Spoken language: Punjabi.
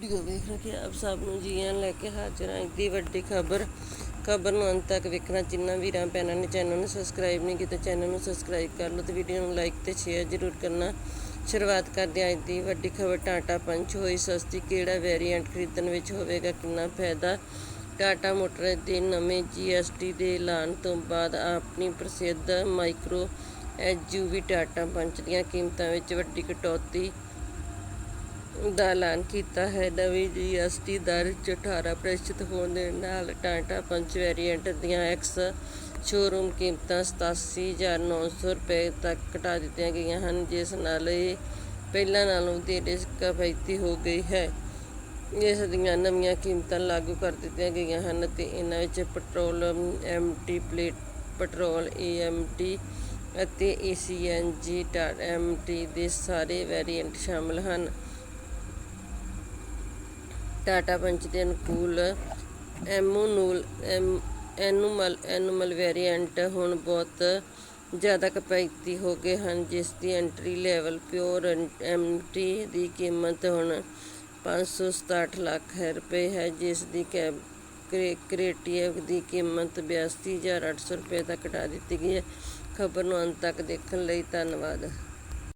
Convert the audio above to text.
ਵੀਡੀਓ ਵੇਖ ਰਹੇ ਆਪ ਸਭ ਨੂੰ ਜੀ ਆਇਆਂ ਲੈ ਕੇ ਹਾਜ਼ਰ ਹਾਂ। ਦੀ ਵੱਡੀ ਖਬਰ ਖਬਰ ਨੂੰ ਅੰਤ ਤੱਕ ਵੇਖਣਾ। ਜਿੰਨਾ ਵੀਰਾਂ ਭੈਣਾਂ ਨੇ ਚੈਨਲ ਨੂੰ ਸਬਸਕ੍ਰਾਈਬ ਨਹੀਂ ਕੀਤਾ, ਚੈਨਲ ਨੂੰ ਸਬਸਕ੍ਰਾਈਬ ਕਰ ਲਓ ਤੇ ਵੀਡੀਓ ਨੂੰ ਲਾਈਕ ਤੇ ਸ਼ੇਅਰ ਜ਼ਰੂਰ ਕਰਨਾ। ਸ਼ੁਰੂਆਤ ਕਰਦੇ ਹਾਂ। ਅੱਜ ਦੀ ਵੱਡੀ ਖਬਰ, ਟਾਟਾ ਪੰਚ ਹੋਈ ਸਸਤੀ ਕਿਹੜਾ ਵੇਰੀਐਂਟ ਖਰੀਦਣ ਵਿੱਚ ਹੋਵੇਗਾ? ਕਿੰਨਾ ਫਾਇਦਾ? ਟਾਟਾ ਮੋਟਰ ਦੇ ਨਵੇਂ ਜੀਐਸਟੀ ਦੇ ਐਲਾਨ ਤੋਂ ਬਾਅਦ ਆਪਣੀ ਪ੍ਰਸਿੱਧ ਮਾਈਕਰੋ ਐਸਯੂਵੀ ਟਾਟਾ ਪੰਚ ਦੀਆਂ ਕੀਮਤਾਂ ਵਿੱਚ ਵੱਡੀ ਕਟੌਤੀ ਦਾ ਐਲਾਨ ਕੀਤਾ ਹੈ। ਨਵੀਂ ਜੀਐਸਟੀ ਦਰ 'ਚ 18% ਹੋਣ ਦੇ ਨਾਲ ਟਾਟਾ ਪੰਚ ਵੇਰੀਐਂਟ ਦੀਆਂ ਐਕਸ ਸ਼ੋਰੂਮ ਕੀਮਤਾਂ 87900 ਰੁਪਏ ਤੱਕ ਘਟਾ ਦਿੱਤੀਆਂ ਗਈਆਂ ਹਨ, ਜਿਸ ਨਾਲ ਇਹ ਪਹਿਲਾਂ ਨਾਲੋਂ ਵਧੇਰੇ ਕਿਫਾਇਤੀ ਹੋ ਗਈ ਹੈ। ਇਸ ਦੀਆਂ ਨਵੀਆਂ ਕੀਮਤਾਂ ਲਾਗੂ ਕਰ ਦਿੱਤੀਆਂ ਗਈਆਂ ਹਨ ਅਤੇ ਇਹਨਾਂ ਵਿੱਚ ਪੈਟਰੋਲ, ਐਮਟੀ ਪਲੇਟ, ਪੈਟਰੋਲ, ਏਐਮਟੀ ਅਤੇ A C N G MT ਦੇ ਸਾਰੇ ਵੇਰੀਐਂਟ ਸ਼ਾਮਲ ਹਨ। ਟਾਟਾ ਪੰਚ ਦੇ ਅਨੁਕੂਲ ਐਮੋਨੂਲ ਐਨੂਮਲ ਐਨੂਮਲ ਵੇਰੀਐਂਟ ਹੁਣ ਬਹੁਤ ਜ਼ਿਆਦਾ ਕਿਫਾਇਤੀ ਹੋ ਗਏ ਹਨ, ਜਿਸ ਦੀ ਐਂਟਰੀ ਲੈਵਲ ਪਿਓਰ ਐਮਟੀ ਦੀ ਕੀਮਤ ਹੁਣ 567 ਲੱਖ ਹੈ ਰੁਪਏ ਹੈ, ਜਿਸ ਦੀ ਕੈਬ ਕ੍ਰੀਏਟਿਵ ਦੀ ਕੀਮਤ 82800 ਰੁਪਏ ਤੱਕ ਘਟਾ ਦਿੱਤੀ ਗਈ ਹੈ। ਖਬਰ ਨੂੰ ਅੰਤ ਤੱਕ ਦੇਖਣ ਲਈ ਧੰਨਵਾਦ।